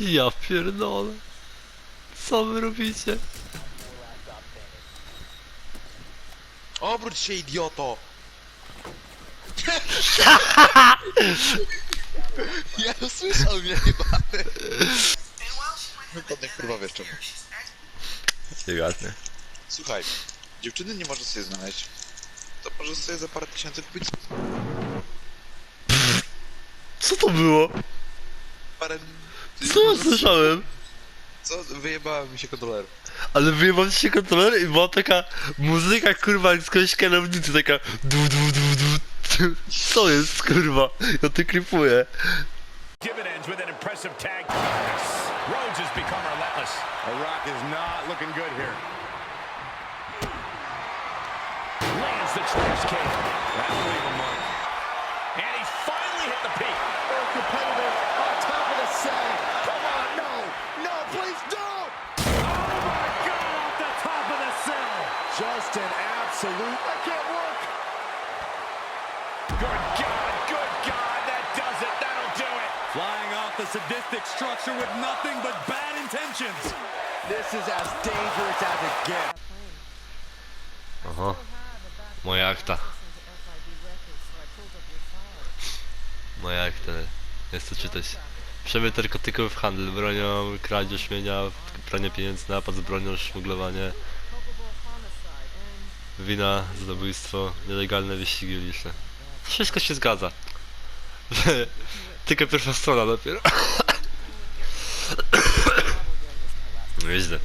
Ja pierdolę. Co wy robicie? Obróć się, idioto! ja usłyszał mnie chyba. Wypadnie kurwa wiesz czemu. Niegadne. Słuchaj, dziewczyny nie możesz sobie znaleźć. To może sobie za parę tysięcy kupić Co to było? parę... Co słyszałem? Co? Wyjebała mi się kontroler. Ale wyjebał ci się kontroler i była taka muzyka kurwa jak z kogoś kierownicy, taka du du du du. Co jest kurwa? Ja to klipuję. dividends with an impressive tag. Rhodes has become relentless. Rock is not looking good here. Lands the trash can. That'll leave a absolute. I can't work. Good God, good God, that does it. That'll do it. Flying off the sadistic structure with nothing but bad intentions. This is as dangerous as it gets. Aha. Moja akta. Moja akta. Jest to czytać. Przemyt narkotyków, handel bronią, kradzież mienia, pranie pieniędzy, napad z bronią, szmuglowanie, wina, zabójstwo, nielegalne wyścigi uliczne. Wszystko się zgadza. Tylko pierwsza strona dopiero. Nieźle.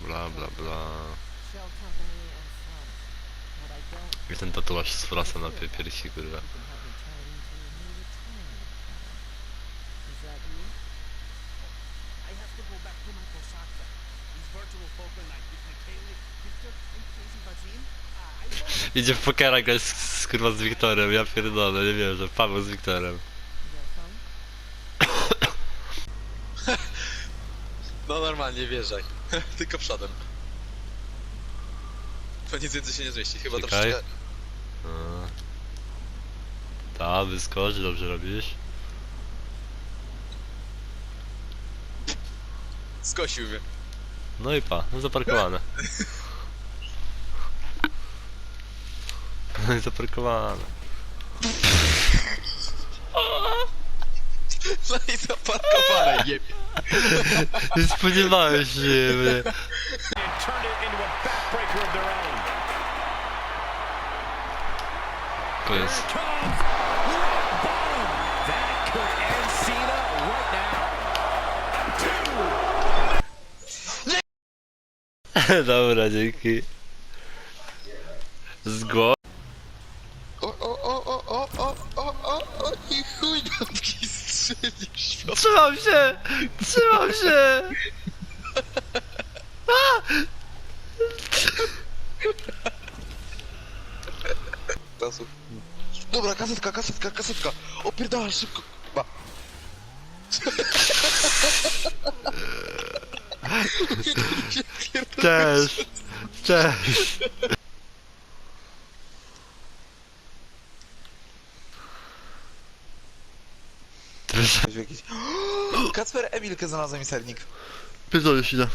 Bla bla bla. I ten tatuaż z frasa na pie- piersi, kurwa. Idzie w pokera z, z, kurwa z Wiktorem, ja pierdolę, nie wiem, że Paweł z Wiktorem. No normalnie, wjeżdżaj. Tylko przodem. To nic więcej się nie zmieści, chyba Czekaj. troszeczkę... A. Ta, wyskocz, dobrze robisz. Skosił mnie. No i pa, no zaparkowane. No i zaparkowane. No i zaparkowane, jebie. Nie spodziewałem się, mnie. And turned it into a backbreaker of their own. Koniec. Comes rock bottom. That could end Cena right now. Two. Dobra, dzięki. Zgło. O, o, o, o, o, o, o, o, o, i chuj babki strzelił. Trzymam się! Trzymam się! Tasów. Dobra, kasetka, kasetka, kasetka. Opierdala szybko. Ba. Cześć! Cześć! Jakiś... Kacper Emilkę znalazłem mi sernik. Pierdolisz ile?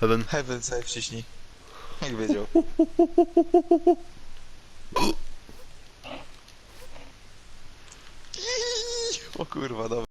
Heaven. Heaven sobie wciśnij. Jak wiedział. O kurwa, dobra.